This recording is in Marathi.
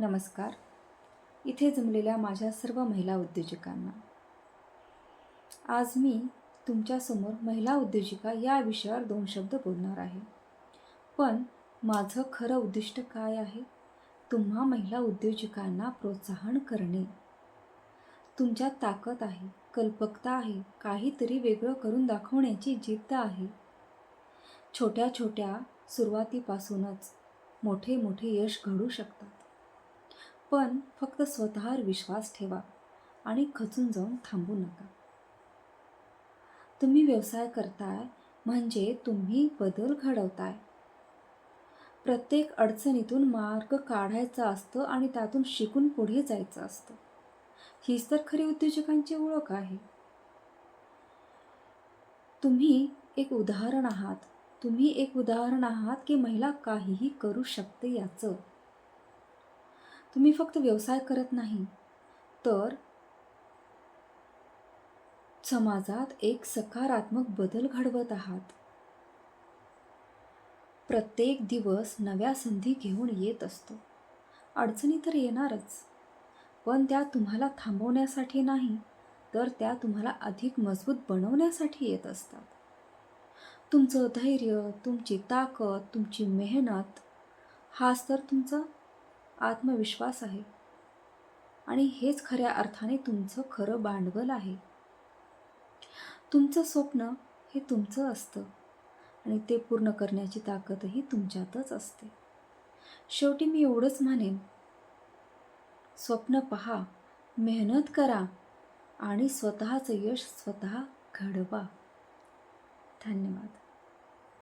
नमस्कार. इथे जमलेल्या माझ्या सर्व महिला उद्योजकांना. आज मी तुमच्यासमोर महिला उद्योजिका या विषयावर दोन शब्द बोलणार आहे. पण माझं खरं उद्दिष्ट काय आहे? तुम्हा महिला उद्योजकांना प्रोत्साहन करणे. तुमच्यात ताकद आहे कल्पकता आहे काहीतरी वेगळं करून दाखवण्याची जिद्द आहे. छोट्या छोट्या सुरुवातीपासूनच मोठे मोठे यश घडू शकतात. पण फक्त स्वतःवर विश्वास ठेवा आणि खचून जाऊन थांबू नका. तुम्ही व्यवसाय करताय म्हणजे तुम्ही बदल घडवताय. प्रत्येक अडचणीतून मार्ग काढायचा असतं आणि त्यातून शिकून पुढे जायचं असतं. हीच तर खरी उद्योजकांची ओळख आहे. तुम्ही एक उदाहरण आहात. तुम्ही एक उदाहरण आहात की महिला काहीही करू शकते याचं. तुम्ही फक्त व्यवसाय करत नाही तर समाजात एक सकारात्मक बदल घडवत आहात. प्रत्येक दिवस नव्या संधी घेऊन येत असतो. अडचणी तर येणारच पण त्या तुम्हाला थांबवण्यासाठी नाही तर त्या तुम्हाला अधिक मजबूत बनवण्यासाठी येत असतात. तुमचं धैर्य तुमची ताकद तुमची मेहनत हाच तर तुमचा आत्मविश्वास आहे. आणि हेच खऱ्या अर्थाने तुमचं खरं भांडवल आहे. तुमचं स्वप्न हे तुमचं असतं. आणि ते पूर्ण करण्याची ताकदही तुमच्यातच असते. शेवटी मी एवढंच म्हणेन. स्वप्न पहा मेहनत करा आणि स्वतःचं यश स्वतः घडवा. धन्यवाद.